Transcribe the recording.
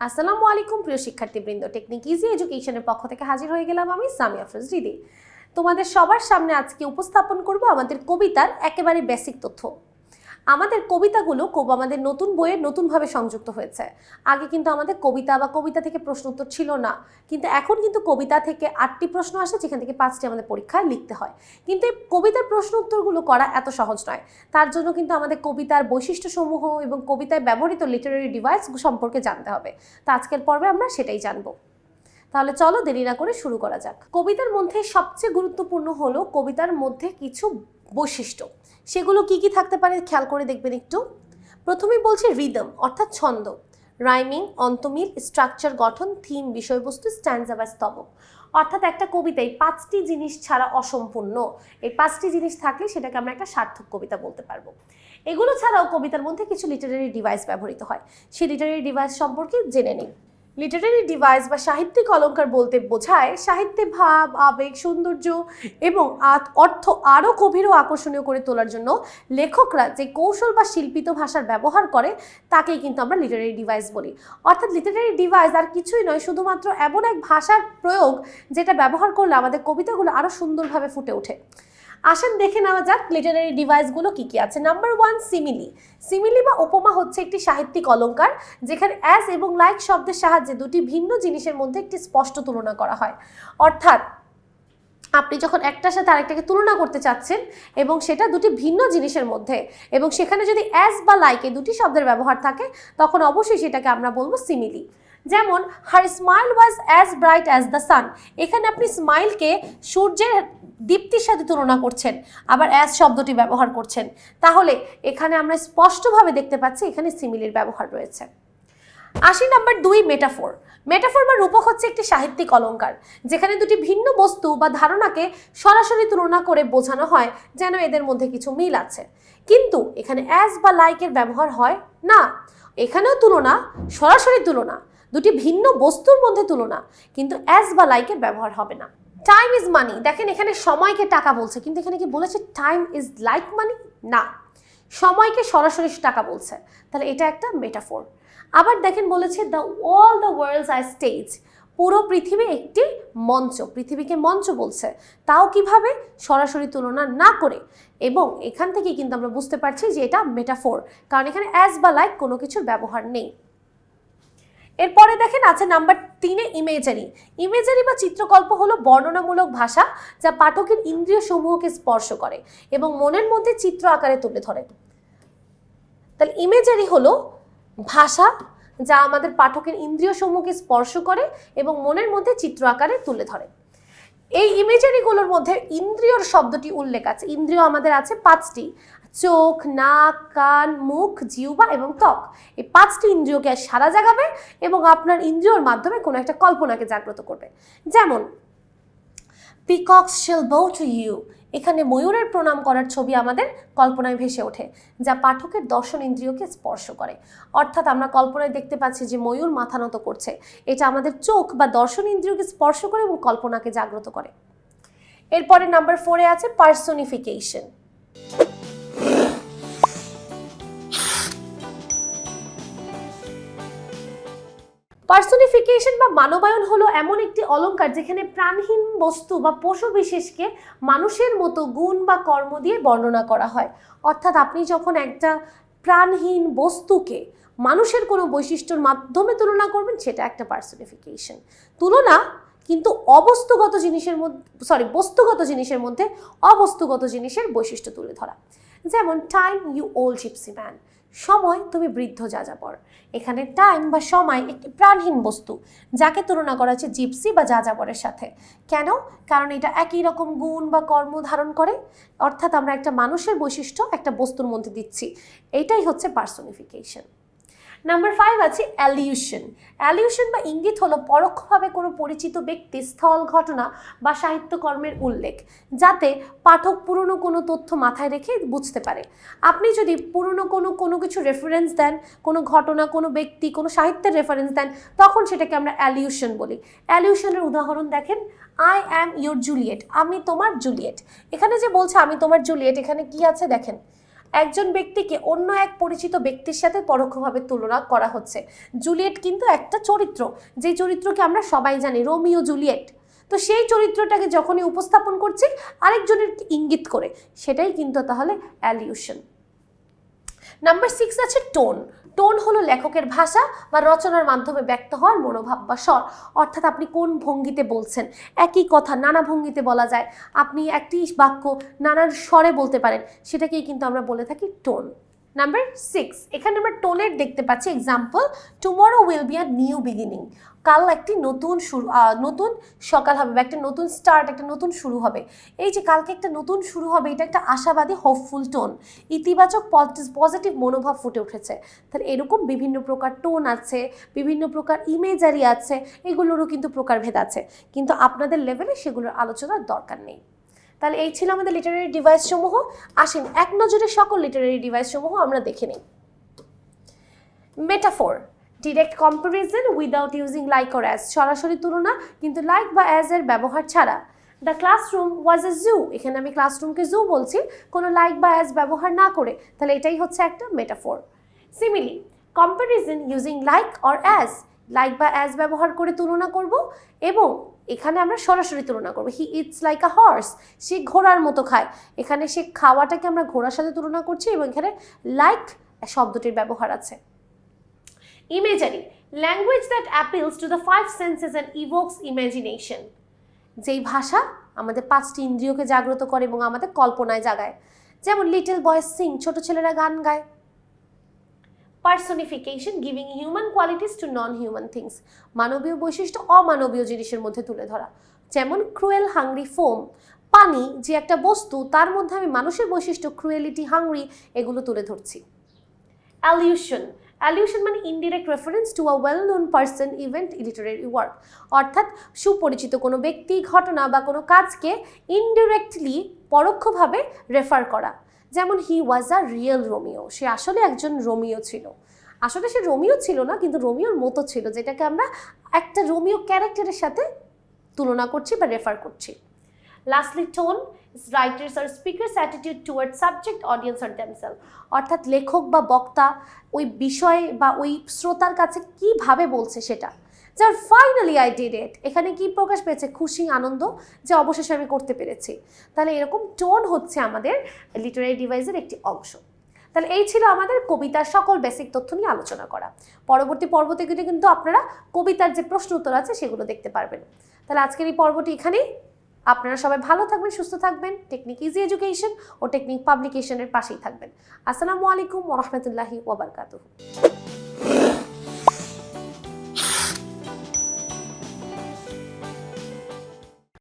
আসসালামু আলাইকুম, প্রিয় শিক্ষার্থীবৃন্দ। টেকনিক ইজি এডুকেশনের পক্ষ থেকে হাজির হয়ে গেলাম আমি সামিয়া ফ্রোজ দিদি তোমাদের সবার সামনে আজকে উপস্থাপন করব আমাদের কবিতার একেবারে বেসিক তথ্য। আমাদের কবিতাগুলো কব আমাদের নতুন বইয়ে নতুনভাবে সংযুক্ত হয়েছে। আগে কিন্তু আমাদের কবিতা বা কবিতা থেকে প্রশ্ন উত্তর ছিল না। কিন্তু এখন কিন্তু কবিতা থেকে আটটি প্রশ্ন আসে, যেখান থেকে পাঁচটি আমাদের পরীক্ষায় লিখতে হয়। কিন্তু এই কবিতার প্রশ্ন উত্তরগুলো করা এত সহজ নয়। তার জন্য কিন্তু আমাদের কবিতার বৈশিষ্ট্যসমূহ এবং কবিতায় ব্যবহৃত লিটারারি ডিভাইস সম্পর্কে জানতে হবে। তো আজকের পর্বে আমরা সেটাই জানব। তাহলে চলো দেরি না করে শুরু করা যাক। কবিতার মধ্যে সবচেয়ে গুরুত্বপূর্ণ হলো কবিতার মধ্যে কিছু বৈশিষ্ট্য। সেগুলো কি কি থাকতে পারে খেয়াল করে দেখবেন একটু। প্রথমেই বলছি রিদম অর্থাৎ ছন্দ। রাইমিং অন্তমিল স্ট্রাকচার গঠন থিম বিষয়বস্তু স্ট্যান্ডা বা স্তবক। অর্থাৎ একটা কবিতায় পাঁচটি জিনিস ছাড়া অসম্পূর্ণ। এই পাঁচটি জিনিস থাকলে সেটাকে আমরা একটা সার্থক কবিতা বলতে পারব। এগুলো ছাড়াও কবিতার মধ্যে কিছু লিটারারি ডিভাইস ব্যবহৃত হয়। সেই লিটারারি ডিভাইস সম্পর্কে জেনে নিই লিটারারি ডিভাইস বা সাহিত্যিক অলঙ্কার বলতে বোঝায় সাহিত্যে ভাব, আবেগ, সৌন্দর্য এবং অর্থ আরও গভীর ও আকর্ষণীয় করে তোলার জন্য লেখকরা যে কৌশল বা শিল্পিত ভাষার ব্যবহার করে, তাকেই কিন্তু আমরা লিটারারি ডিভাইস বলি। অর্থাৎ লিটারারি ডিভাইস আর কিছুই নয়, শুধুমাত্র এমন এক ভাষার প্রয়োগ যেটা ব্যবহার করলে আমাদের কবিতাগুলো আরও সুন্দরভাবে ফুটে ওঠে। আসেন, দেখে নেওয়া যাক লিটারারি ডিভাইসগুলো কি কি আছে। নাম্বার ওয়ান সিমিলি সিমিলি বা উপমা হচ্ছে একটি সাহিত্যিক অলঙ্কার, যেখানে অ্যাজ এবং লাইক শব্দের সাহায্যে দুটি ভিন্ন জিনিসের মধ্যে একটি স্পষ্ট তুলনা করা হয়। অর্থাৎ, আপনি যখন একটার সাথে আরেকটাকে তুলনা করতে চাচ্ছেন এবং সেটা দুটি ভিন্ন জিনিসের মধ্যে এবং সেখানে যদি অ্যাজ বা লাইকে দুটি শব্দের ব্যবহার থাকে, তখন অবশ্যই সেটাকে আমরা বলব সিমিলি যেমন her smile was as bright as the sun এখানে আপনি স্মাইলকে সূর্যের দীপ্তির সাথে তুলনা করছেন, আবার অ্যাজ শব্দটি ব্যবহার করছেন। তাহলে এখানে আমরা স্পষ্টভাবে দেখতে পাচ্ছি এখানে সিমিলির ব্যবহার রয়েছে। আশি নাম্বার দুই মেটাফোর মেটাফোর বা রূপক হচ্ছে একটি সাহিত্যিক অলঙ্কার, যেখানে দুটি ভিন্ন বস্তু বা ধারণাকে সরাসরি তুলনা করে বোঝানো হয় যেন এদের মধ্যে কিছু মিল আছে। কিন্তু এখানে অ্যাজ বা লাইকের ব্যবহার হয় না। এখানেও তুলনা, সরাসরি তুলনা। দুটি ভিন্ন বস্তুর মধ্যে তুলনা, কিন্তু অ্যাজ বা লাইকের ব্যবহার হবে না। টাইম ইজ মানি দেখেন এখানে সময়কে টাকা বলছে, কিন্তু এখানে কি বলেছে টাইম ইজ লাইক মানি না। সময়কে সরাসরি টাকা বলছে। তাহলে এটা একটা মেটাফোর আবার দেখেন বলেছে the all the world's are stage পুরো পৃথিবী একটি মঞ্চ, পৃথিবীকে মঞ্চ বলছে। তাও কীভাবে? সরাসরি তুলনা না করে। এবং এখান থেকে কিন্তু আমরা বুঝতে পারছি যে এটা মেটাফোর কারণ এখানে অ্যাজ বা লাইক কোনো কিছুর ব্যবহার নেই। এরপরে দেখেন আছে নাম্বার তিনে ইমেজারি। ইমেজারি বা চিত্রকল্প হলো বর্ণনামূলক ভাষা যা পাঠকের ইন্দ্রিয় সমূহকে স্পর্শ করে এবং মনের মধ্যে চিত্র আকারে তুলে ধরে। তাহলে ইমেজারি হলো ভাষা যা আমাদের পাঠকের ইন্দ্রিয় সমূহকে স্পর্শ করে এবং মনের মধ্যে চিত্র আকারে তুলে ধরে। এই ইমেজারিগুলোর মধ্যে ইন্দ্রিয়র শব্দটি উল্লেখ আছে। ইন্দ্রিয় আমাদের আছে পাঁচটি। চোখ, নাক, কান, মুখ, জিহ্বা এবং ত্বক। এই পাঁচটি ইন্দ্রিয়কে সারা জাগাবে এবং আপনার ইন্দ্রিয়র মাধ্যমে কোনো একটা কল্পনাকে জাগ্রত করবে। যেমন peacocks shall bow to you এখানে ময়ূরের প্রণাম করার ছবি আমাদের কল্পনায় ভেসে ওঠে, যা পাঠকের দর্শন ইন্দ্রিয়কে স্পর্শ করে। অর্থাৎ আমরা কল্পনায় দেখতে পাচ্ছি যে ময়ূর মাথা নত করছে। এটা আমাদের চোখ বা দর্শন ইন্দ্রিয়কে স্পর্শ করে এবং কল্পনাকে জাগ্রত করে। এরপরে নাম্বার ফোরে আছে পার্সোনিফিকেশন পার্সোনিফিকেশন বা মানবায়ন হলো এমন একটি অলংকার যেখানে প্রাণহীন বস্তু বা পশু বিশেষকে মানুষের মতো গুণ বা কর্ম দিয়ে বর্ণনা করা হয়। অর্থাৎ আপনি যখন একটা প্রাণহীন বস্তুকে মানুষের কোনো বৈশিষ্ট্যর মাধ্যমে তুলনা করবেন, সেটা একটা পার্সোনিফিকেশন। তুলনা কিন্তু অবস্তুগত জিনিসের মধ্যে সরি বস্তুগত জিনিসের মধ্যে অবস্তুগত জিনিসের বৈশিষ্ট্য তুলে ধরা। যেমন time you old gypsy man সময় তুমি বৃদ্ধ যাযাবর। এখানে টাইম বা সময় একটি প্রাণহীন বস্তু, যাকে তুলনা করা হচ্ছে জিপসি বা যাযাবরের সাথে। কেন? কারণ এটা একই রকম গুণ বা কর্ম ধারণ করে। অর্থাৎ আমরা একটা মানুষের বৈশিষ্ট্য একটা বস্তুর মধ্যে দিচ্ছি। এটাই হচ্ছে পার্সোনিফিকেশন নাম্বার ফাইভ আছে অ্যালিউশন অ্যালিউশন বা ইঙ্গিত হলো পরোক্ষভাবে কোনো পরিচিত ব্যক্তি, স্থল, ঘটনা বা সাহিত্যকর্মের উল্লেখ, যাতে পাঠক পুরনো কোনো তথ্য মাথায় রেখে বুঝতে পারে। আপনি যদি পুরনো কোনো কোনো কিছু রেফারেন্স দেন, কোনো ঘটনা, কোনো ব্যক্তি, কোনো সাহিত্যের রেফারেন্স দেন, তখন সেটাকে আমরা অ্যালিউশন বলি। অ্যালিউশনের উদাহরণ দেখেন আই অ্যাম ইউর জুলিয়েট আমি তোমার জুলিয়েট এখানে যে বলছে, আমি তোমার জুলিয়েট এখানে কি আছে দেখেন? একজন ব্যক্তিকে অন্য এক পরিচিত ব্যক্তির সাথে পরোক্ষভাবে তুলনা করা হচ্ছে। জুলিয়েট কিন্তু একটা চরিত্র যে চরিত্রকে আমরা সবাই জানি, রোমিও জুলিয়েট। তো সেই চরিত্রটাকে যখনই উপস্থাপন করছি, আরেকজনের ইঙ্গিত করে, সেটাই কিন্তু তাহলে অ্যালিউশন। নাম্বার সিক্স আছে টোন। টোন হলো লেখকের ভাষা বা রচনার মাধ্যমে ব্যক্ত হওয়ার মনোভাব বা স্বর। অর্থাৎ আপনি কোন ভঙ্গিতে বলছেন? একই কথা নানা ভঙ্গিতে বলা যায়। আপনি একটি বাক্য নানান স্বরে বলতে পারেন। সেটাকেই কিন্তু আমরা বলে থাকি টোন। নাম্বার সিক্স এখানে আমরা টোনের দেখতে পাচ্ছি example tomorrow will be a new beginning কাল একটি নতুন শুরু নতুন সকাল হবে বা একটা নতুন স্টার্ট একটা নতুন শুরু হবে। এই যে কালকে একটা নতুন শুরু হবে, এটা একটা আশাবাদী হোপফুল টোন ইতিবাচক পজিটিভ মনোভাব ফুটে উঠেছে। তাহলে এরকম বিভিন্ন প্রকার টোন আছে, বিভিন্ন প্রকার ইমেজারি আছে, এগুলোরও কিন্তু প্রকারভেদ আছে। কিন্তু আপনাদের লেভেলে সেগুলোর আলোচনার দরকার নেই। তাহলে এই ছিল আমাদের লিটারারি ডিভাইস সমূহ। আসেন, এক নজরে সকল লিটারারি ডিভাইস সমূহ আমরা দেখে নিই। Metaphor direct comparison without using like or as সরাসরি তুলনা, কিন্তু লাইক বা অ্যাজ এর ব্যবহার ছাড়া। দ্য ক্লাসরুম ওয়াজ এ জু এখানে আমি ক্লাসরুমকে জু বলছি। কোনো লাইক বা অ্যাজ ব্যবহার না করে, তাহলে এটাই হচ্ছে একটা metaphor simile comparison using like or as like বা অ্যাজ ব্যবহার করে তুলনা করব এবং এখানে আমরা সরাসরি তুলনা করব। He eats like a horse সে ঘোড়ার মতো খায়। এখানে সে খাওয়াটাকে আমরা ঘোড়ার সাথে তুলনা করছি এবং এখানে লাইক শব্দটির ব্যবহার আছে। Imagery language that appeals to the five senses and evokes imagination যেই ভাষা আমাদের পাঁচটি ইন্দ্রিয়কে জাগ্রত করে এবং আমাদের কল্পনায় জাগায়। যেমন লিটল বয়েস সিং ছোট ছেলেরা গান গায়। Personification giving human qualities to non human things মানবীয় বৈশিষ্ট্য অমানবীয় জিনিসের মধ্যে তুলে ধরা। যেমন ক্রুয়েল হাংরি ফোম পানি, যে একটা বস্তু, তার মধ্যে আমি মানুষের বৈশিষ্ট্য ক্রুয়েলিটি হাংরি এগুলো তুলে ধরছি। অ্যালিউশন অ্যালিউশন মানে indirect reference to a well known person event literary work অর্থাৎ সুপরিচিত কোনো ব্যক্তি, ঘটনা বা কোনো কাজকে ইনডিরেক্টলি পরোক্ষভাবে রেফার করা। যেমন হি ওয়াজ আ রিয়েল রোমিও সে আসলে একজন রোমিও ছিল। আসলে সে রোমিও ছিল না, কিন্তু রোমিওর মতো ছিল, যেটাকে আমরা একটা রোমিও ক্যারেক্টারের সাথে তুলনা করছি বা রেফার করছি। লাস্টলি টোন রাইটার্স আর speaker's attitude toward subject audience আর দেমসেল অর্থাৎ লেখক বা বক্তা ওই বিষয় বা ওই শ্রোতার কাছে কীভাবে বলছে সেটা। যার ফাইনালি আই ডিড ইট এখানে কি প্রকাশ পেয়েছে? খুশি, আনন্দ, যে অবশেষে আমি করতে পেরেছি। তাহলে এরকম টোন হচ্ছে আমাদের লিটারারি ডিভাইসের একটি অংশ। তাহলে এই ছিল আমাদের কবিতার সকল বেসিক তথ্য নিয়ে আলোচনা করা। পরবর্তী পর্ব থেকে কিন্তু আপনারা কবিতার যে প্রশ্ন উত্তর আছে, সেগুলো দেখতে পারবেন। তাহলে আজকের এই পর্বটি এখানেই। আপনারা সবাই ভালো থাকবেন, সুস্থ থাকবেন। টেকনিক ইজি এডুকেশন ও টেকনিক পাবলিকেশনের পাশেই থাকবেন। আসসালামু আলাইকুম ওরহমতুল্লাহি ওবরকাতুহ